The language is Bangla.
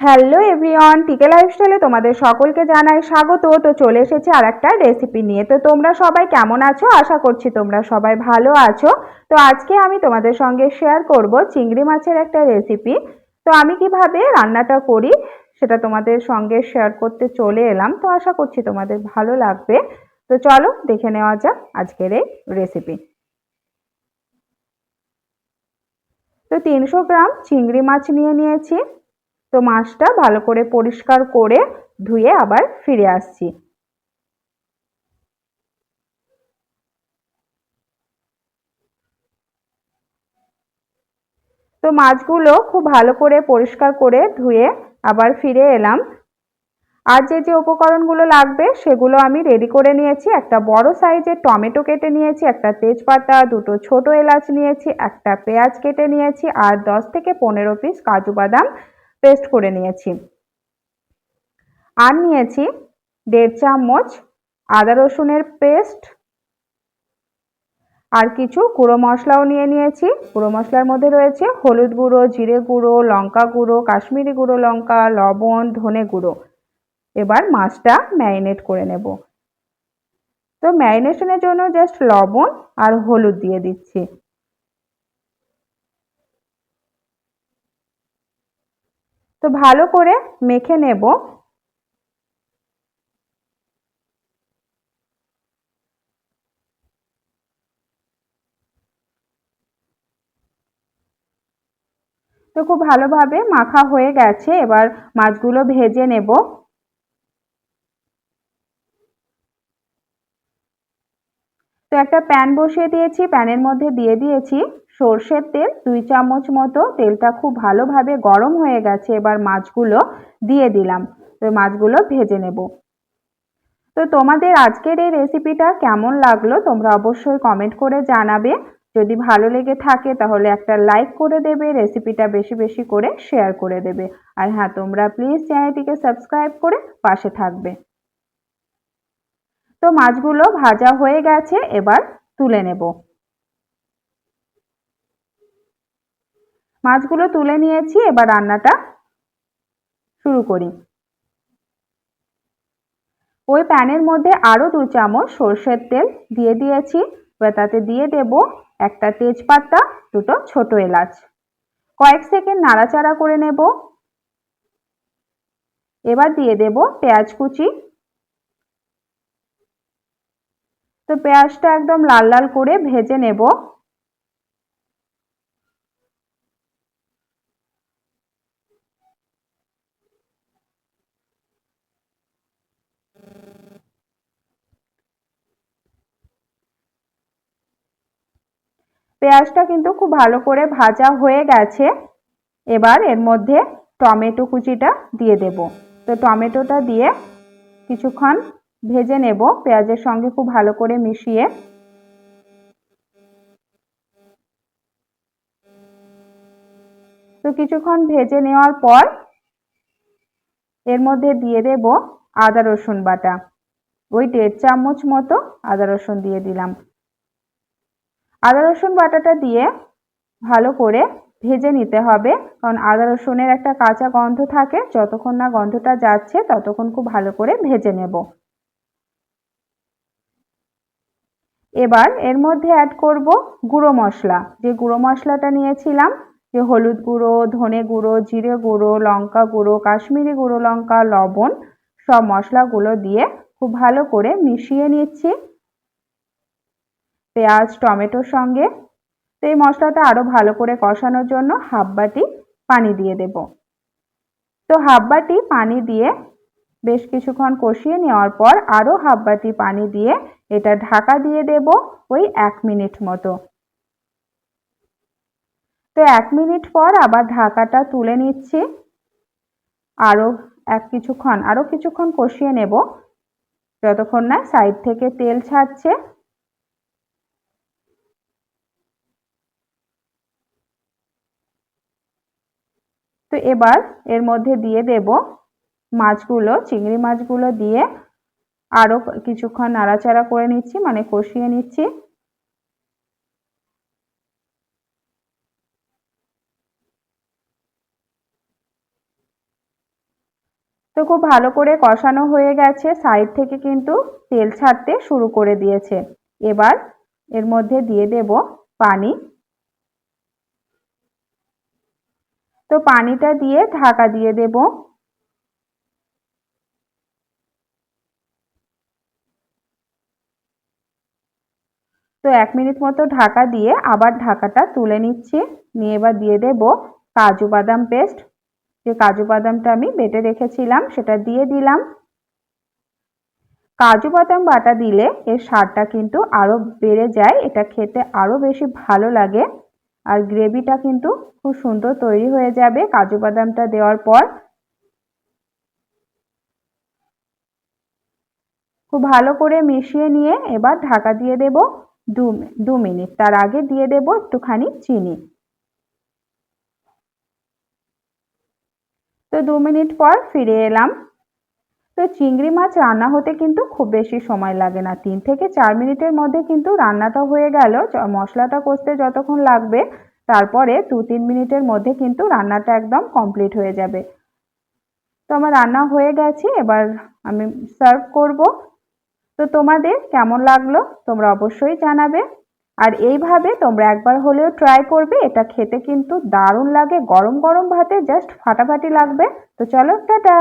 হ্যালো এভরিওয়ান, টিকে লাইফস্টাইলে তোমাদের সকলকে জানাই স্বাগত। তো চলে এসেছি আর একটা রেসিপি নিয়ে। তো তোমরা সবাই কেমন আছো? আশা করছি তোমরা সবাই ভালো আছো। তো আজকে আমি তোমাদের সঙ্গে শেয়ার করব চিংড়ি মাছের একটা রেসিপি তো আমি কীভাবে রান্নাটা করি সেটা তোমাদের সঙ্গে শেয়ার করতে চলে এলাম। তো আশা করছি তোমাদের ভালো লাগবে। তো চলো দেখে নেওয়া যাক আজকের এই রেসিপি তো তিনশো গ্রাম চিংড়ি মাছ নিয়ে নিয়েছি। তো মাছটা ভালো করে পরিষ্কার করে ধুয়ে আবার ফিরে আসছি। তো মাছগুলো খুব ভালো করে পরিষ্কার করে ধুয়ে আবার ফিরে এলাম। আর যে যে উপকরণগুলো লাগবে সেগুলো আমি রেডি করে নিয়েছি। একটা বড় সাইজের টমেটো কেটে নিয়েছি, একটা তেজপাতা, দুটো ছোট এলাচ নিয়েছি, একটা পেঁয়াজ কেটে নিয়েছি, আর দশ থেকে পনেরো পিস কাজু বাদাম পেস্ট করে নিয়েছি। আর নিয়েছি দেড় চামচ আদা রসুনের পেস্ট আর কিছু গুঁড়ো মশলাও নিয়ে নিয়েছি। গুঁড়ো মশলার মধ্যে রয়েছে হলুদ গুঁড়ো, জিরে গুঁড়ো, লঙ্কা গুঁড়ো, কাশ্মীরি গুঁড়ো লঙ্কা, লবণ, ধনে গুঁড়ো। এবার মাছটা ম্যারিনেট করে নেব। তো ম্যারিনেশনের জন্য জাস্ট লবণ আর হলুদ দিয়ে দিচ্ছি। ভালো করে মেখে নেব। তো খুব ভালোভাবে মাখা হয়ে গেছে, এবার মাছগুলো ভেজে নেব। তো একটা প্যান বসিয়ে দিয়েছি, প্যানের মধ্যে দিয়ে দিয়েছি। সর্ষের তেল দুই চামচ মতো। তেলটা খুব ভালোভাবে গরম হয়ে গেছে। এবার মাছগুলো দিয়ে দিলাম। তো মাছগুলো ভেজে নেব। তো তোমাদের আজকের এই রেসিপিটা কেমন লাগল তোমরা অবশ্যই কমেন্ট করে জানাবে। যদি ভালো লেগে থাকে তাহলে একটা লাইক করে দেবে রেসিপিটা বেশি বেশি করে শেয়ার করে দেবে। আর হ্যাঁ তোমরা প্লিজ চ্যানেলটিকে সাবস্ক্রাইব করে পাশে থাকবে। তো মাছগুলো ভাজা হয়ে গেছে, এবার তুলে নেব। মাছগুলো তুলে নিয়েছি, এবার রান্নাটা শুরু করি। ওই প্যানের মধ্যে আরও দু চামচ সর্ষের তেল দিয়ে দিয়েছি, এবার তাতে দিয়ে দেব একটা তেজপাতা, দুটো ছোট এলাচ। কয়েক সেকেন্ড নাড়াচাড়া করে নেব। এবার দিয়ে দেব পেঁয়াজ কুচি। তো পেঁয়াজটা একদম লাল লাল করে ভেজে নেব। পেঁয়াজটা কিন্তু খুব ভালো করে ভাজা হয়ে গেছে। এবার এর মধ্যে টমেটো কুচিটা দিয়ে দেব। তো টমেটোটা দিয়ে কিছুক্ষণ ভেজে নেব। পেঁয়াজের সঙ্গে খুব ভালো করে মিশিয়ে। তো কিছুক্ষণ ভেজে নেওয়ার পর এর মধ্যে দিয়ে দেব আদা রসুন বাটা। ওই দেড় চামচ মতো আদা রসুন দিয়ে দিলাম। আদা, রসুন বাটাটা দিয়ে ভালো করে ভেজে নিতে হবে। কারণ আদা, রসুনের একটা কাঁচা গন্ধ থাকে, যতক্ষণ না গন্ধটা যাচ্ছে, ততক্ষণ খুব ভালো করে ভেজে নেব। এবার এর মধ্যে অ্যাড করব গুঁড়ো মশলা। যে গুঁড়ো মশলাটা নিয়েছিলাম, যে হলুদ গুঁড়ো, ধনে গুঁড়ো, জিরে গুঁড়ো, লঙ্কা গুঁড়ো, কাশ্মীরি গুঁড়ো লঙ্কা, লবণ, সব মশলাগুলো দিয়ে খুব ভালো করে মিশিয়ে নিচ্ছি। পেঁয়াজ, টমেটোর সঙ্গে। তো এই মশলাটা আরও ভালো করে কষানোর জন্য হাফ বাটি পানি দিয়ে দেব। তো হাফ বাটি পানি দিয়ে বেশ কিছুক্ষণ কষিয়ে নেওয়ার পর আরও হাফ বাটি পানি দিয়ে এটা ঢাকা দিয়ে দেব ওই এক মিনিট মতো। তো এক মিনিট পর আবার ঢাকাটা তুলে নিচ্ছি। আরও এক কিছুক্ষণ আরও কিছুক্ষণ কষিয়ে নেব। যতক্ষণ না সাইড থেকে তেল ছাড়ছে। তো এবার এর মধ্যে দিয়ে দেব মাছগুলো, চিংড়ি মাছগুলো দিয়ে আরও কিছুক্ষণ নাড়াচাড়া করে নিচ্ছি মানে কষিয়ে নিচ্ছি। তো খুব ভালো করে কষানো হয়ে গেছে, সাইড থেকে কিন্তু তেল ছাড়তে শুরু করে দিয়েছে। এবার এর মধ্যে দিয়ে দেব পানি। তো পানিটা দিয়ে ঢাকা দিয়ে দেব। তো এক মিনিট মতো ঢাকা দিয়ে আবার ঢাকাটা তুলে নিচ্ছি। নিয়ে এবার দিয়ে দেব কাজু বাদাম পেস্ট। যে কাজু বাদামটা আমি বেটে রেখেছিলাম সেটা দিয়ে দিলাম। কাজু বাদাম বাটা দিলে এর স্বাদটা কিন্তু আরও বেড়ে যায়। এটা খেতে আরও বেশি ভালো লাগে। আর গ্রেভিটা কিন্তু খুব সুন্দর তৈরি হয়ে যাবে। কাজু বাদামটা দেওয়ার পর খুব ভালো করে মিশিয়ে নিয়ে এবার ঢাকা দিয়ে দেব দু দু মিনিট। তার আগে দিয়ে দেব একটুখানি চিনি। তো দু মিনিট পর ফিরে এলাম। তো চিংড়ি মাছ রান্না হতে কিন্তু খুব বেশি সময় লাগে না। তিন থেকে চার মিনিটের মধ্যে কিন্তু রান্নাটা হয়ে গেল মশলাটা কষতে যতক্ষণ লাগবে, তারপরে দু তিন মিনিটের মধ্যে কিন্তু রান্নাটা একদম কমপ্লিট হয়ে যাবে। তো আমার রান্না হয়ে গেছে, এবার আমি সার্ভ করব। তো তোমাদের কেমন লাগল তোমরা অবশ্যই জানাবে। আর এইভাবে তোমরা একবার হলেও ট্রাই করবে, এটা খেতে কিন্তু দারুণ লাগে। গরম গরম ভাতে জাস্ট ফাটাফাটি লাগবে। তো চলো, টাটা!